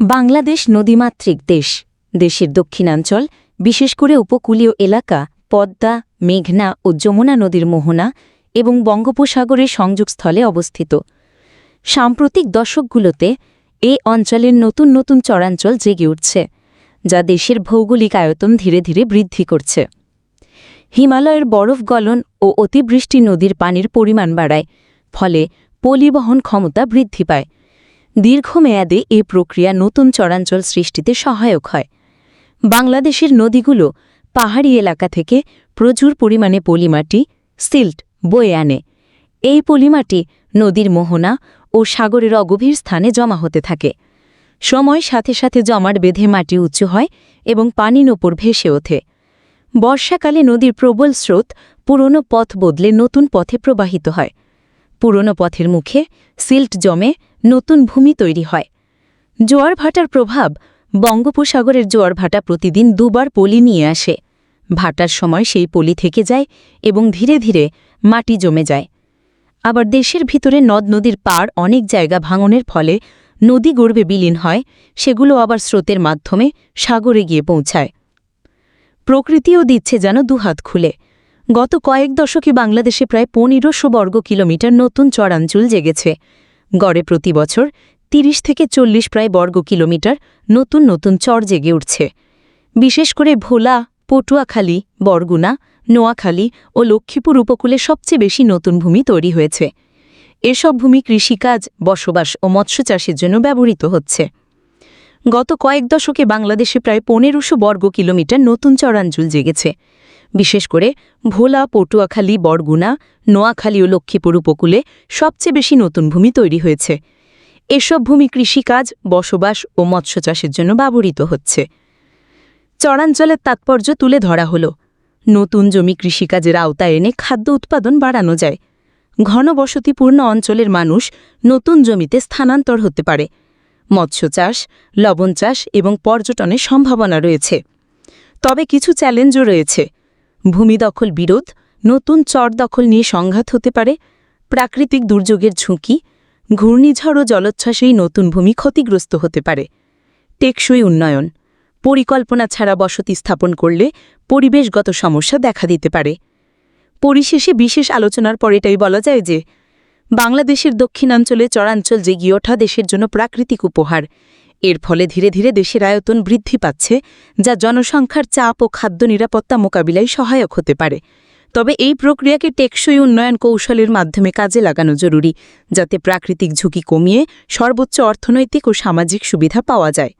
বাংলাদেশ নদীমাতৃক দেশ। দেশের দক্ষিণাঞ্চল, বিশেষ করে উপকূলীয় এলাকা, পদ্মা, মেঘনা ও যমুনা নদীর মোহনা এবং বঙ্গোপসাগরের সংযোগস্থলে অবস্থিত। সাম্প্রতিক দশকগুলোতে এই অঞ্চলের নতুন নতুন চরাঞ্চল জেগে উঠছে, যা দেশের ভৌগোলিক আয়তন ধীরে ধীরে বৃদ্ধি করছে। হিমালয়ের বরফ গলন ও অতিবৃষ্টি নদীর পানির পরিমাণ বাড়ায়, ফলে পলিবহন ক্ষমতা বৃদ্ধি পায়। দীর্ঘমেয়াদে এ প্রক্রিয়া নতুন চরাঞ্চল সৃষ্টিতে সহায়ক হয়। বাংলাদেশের নদীগুলো পাহাড়ি এলাকা থেকে প্রচুর পরিমাণে পলিমাটি, সিল্ট, বয়ে আনে। এই পলিমাটি নদীর মোহনা ও সাগরের অগভীর স্থানে জমা হতে থাকে। সময় সাথে সাথে জমাট বেঁধে মাটি উঁচু হয় এবং পানির ওপর ভেসে ওঠে। বর্ষাকালে নদীর প্রবল স্রোত পুরনো পথ বদলে নতুন পথে প্রবাহিত হয়। পুরনো পথের মুখে সিল্ট জমে নতুন ভূমি তৈরি হয়। জোয়ার ভাটার প্রভাব বঙ্গোপসাগরের জোয়ার ভাটা প্রতিদিন দুবার পলি নিয়ে আসে। ভাটার সময় সেই পলি থেকে যায় এবং ধীরে ধীরে মাটি জমে যায়। আবার দেশের ভিতরে নদ নদীর পাড় অনেক জায়গা ভাঙনের ফলে নদী গর্ভে বিলীন হয়, সেগুলো আবার স্রোতের মাধ্যমে সাগরে গিয়ে পৌঁছায়। প্রকৃতিও দিচ্ছে যেন দুহাত খুলে। গত কয়েক দশকে বাংলাদেশে প্রায় পনেরোশো বর্গ কিলোমিটার নতুন চরাঞ্চল জেগেছে। গড়ে প্রতি বছর ৩০ থেকে চল্লিশ প্রায় বর্গ কিলোমিটার নতুন নতুন চর জেগে উঠছে। বিশেষ করে ভোলা, পটুয়াখালী, বরগুনা, নোয়াখালী ও লক্ষ্মীপুর উপকূলে সবচেয়ে বেশি নতুন ভূমি তৈরি হয়েছে। এসব ভূমি কৃষিকাজ, বসবাস ও মৎস্য চাষের জন্য ব্যবহৃত হচ্ছে। গত কয়েক দশকে বাংলাদেশে প্রায় পনেরোশো বর্গ কিলোমিটার নতুন চরাঞ্চল জেগেছে। বিশেষ করে ভোলা, পটুয়াখালী, বরগুনা, নোয়াখালী ও লক্ষ্মীপুর উপকূলে সবচেয়ে বেশি নতুন ভূমি তৈরি হয়েছে। এসব ভূমি কৃষিকাজ, বসবাস ও মৎস্য চাষের জন্য ব্যবহৃত হচ্ছে। চরাঞ্চলের তাৎপর্য তুলে ধরা হল। নতুন জমি কৃষিকাজের আওতায় এনে খাদ্য উৎপাদন বাড়ানো যায়। ঘনবসতিপূর্ণ অঞ্চলের মানুষ নতুন জমিতে স্থানান্তর হতে পারে। মৎস্য চাষ, লবণ চাষ এবং পর্যটনের সম্ভাবনা রয়েছে। তবে কিছু চ্যালেঞ্জও রয়েছে। ভূমি দখল বিরোধ, নতুন চর দখল নিয়ে সংঘাত হতে পারে, প্রাকৃতিক দুর্যোগের ঝুঁকি, ঘূর্ণিঝড় ও জলোচ্ছ্বাসেই নতুন ভূমি ক্ষতিগ্রস্ত হতে পারে। টেকসই উন্নয়ন, পরিকল্পনা ছাড়া বসতি স্থাপন করলে পরিবেশগত সমস্যা দেখা দিতে পারে। পরিশেষে বিশেষ আলোচনার পর এটাই বলা যায় যে, বাংলাদেশের দক্ষিণাঞ্চলে চরাঞ্চল জেগিয়ে ওঠা দেশের জন্য প্রাকৃতিক উপহার এর ফলে ধীরে ধীরে দেশের আয়তন বৃদ্ধি পাচ্ছে, যা জনসংখ্যার চাপ ও খাদ্য নিরাপত্তা মোকাবিলায় সহায়ক হতে পারে। তবে এই প্রক্রিয়াকে টেকসই উন্নয়ন কৌশলের মাধ্যমে কাজে লাগানো জরুরি, যাতে প্রাকৃতিক ঝুঁকি কমিয়ে সর্বোচ্চ অর্থনৈতিক ও সামাজিক সুবিধা পাওয়া যায়।